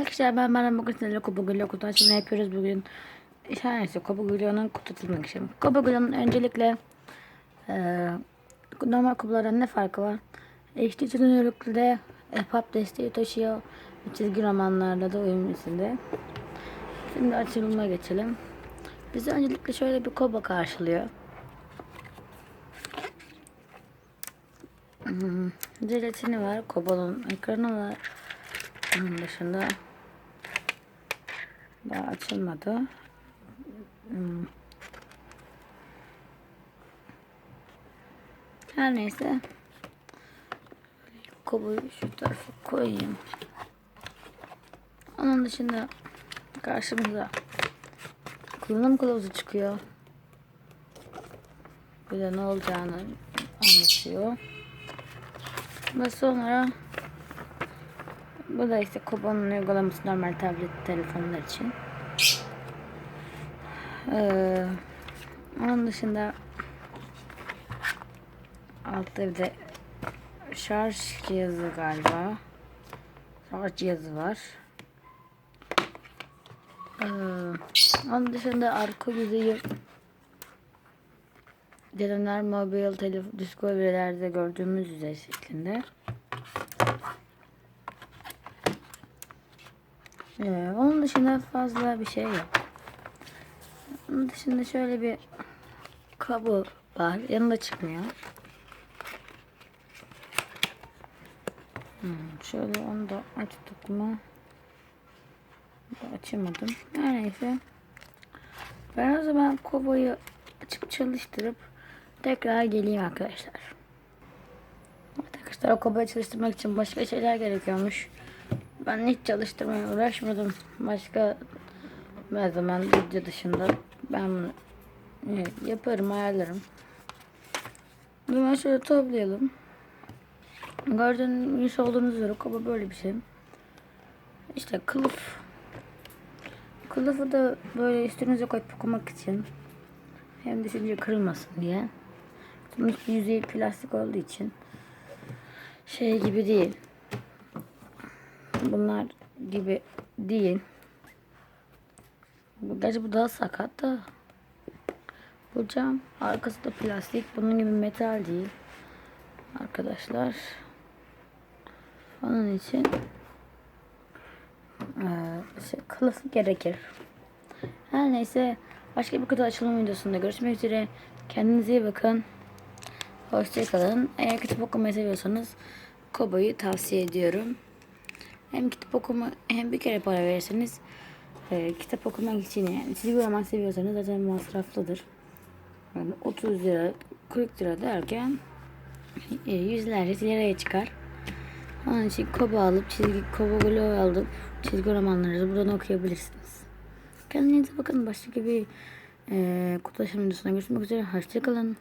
Arkadaşlar ben bana bugün sizinle Kopagül'le kutu açılımı yapıyoruz bugün. Her neyse Kopagül'ün kutu açılımı için. Kopagül'ün öncelikle eee normal kutulardan ne farkı var? HD çözünürlükte EPUB desteği taşıyor. Çizgi romanlarla da uyum içinde. Şimdi açılımına geçelim. Bizi öncelikle şöyle bir koba karşılıyor. Hmm, jelatini var, kobanın ekranı var. Onun dışında daha açılmadı. Hmm. Her neyse. Kobuyu şu tarafa koyayım. Onun dışında karşımıza kullanım kılavuzu çıkıyor. De ne olacağını anlatıyor. Ve sonra bu da işte Kobo'nun uygulaması normal tablet telefonlar için. Ee, onun dışında altta bir de şarj cihazı galiba. Şarj cihazı var. Ee, onun dışında arka yüzeyi Denener mobil telefon Discovery'lerde gördüğümüz üzere şeklinde. Ee, onun dışında fazla bir şey yok. Onun dışında şöyle bir kabı var. Yanında çıkmıyor. Hmm, şöyle onu da açtık mı? Açamadım. Her neyse. Ben o zaman koboyu açıp çalıştırıp tekrar geleyim arkadaşlar. Arkadaşlar o koboyu çalıştırmak için başka şeyler gerekiyormuş. Ben hiç çalıştırmaya uğraşmadım. Başka her zaman video dışında ben bunu evet, yaparım ayarlarım. Zaman şöyle toplayalım. Gördüğünüz olduğunuz üzere koba böyle bir şey. İşte kılıf. Kılıfı da böyle üstünüze koyup okumak için. Hem düşünce kırılmasın diye. Sonuç yüzeyi plastik olduğu için şey gibi değil. Bunlar gibi değil. Gerçi bu daha sakat da. Bu cam. Arkası da plastik. Bunun gibi metal değil. Arkadaşlar. Onun için eee, şey, kılıf gerekir. Her neyse. Başka bir kutu açılım videosunda görüşmek üzere. Kendinize iyi bakın. Hoşçakalın. Eğer kitap okumayı seviyorsanız Kobo'yu tavsiye ediyorum. Hem kitap okuma hem bir kere para verirseniz e, kitap okumak için yani çizgi roman seviyorsanız zaten masraflıdır. Yani 30 lira 40 lira derken e, yüzlerce liraya çıkar. Onun için Kobo alıp çizgi Kobo Glow alıp çizgi romanlarınızı buradan okuyabilirsiniz. Kendinize bakın. Başka bir e, kutu videosuna görüşmek üzere. Hoşçakalın.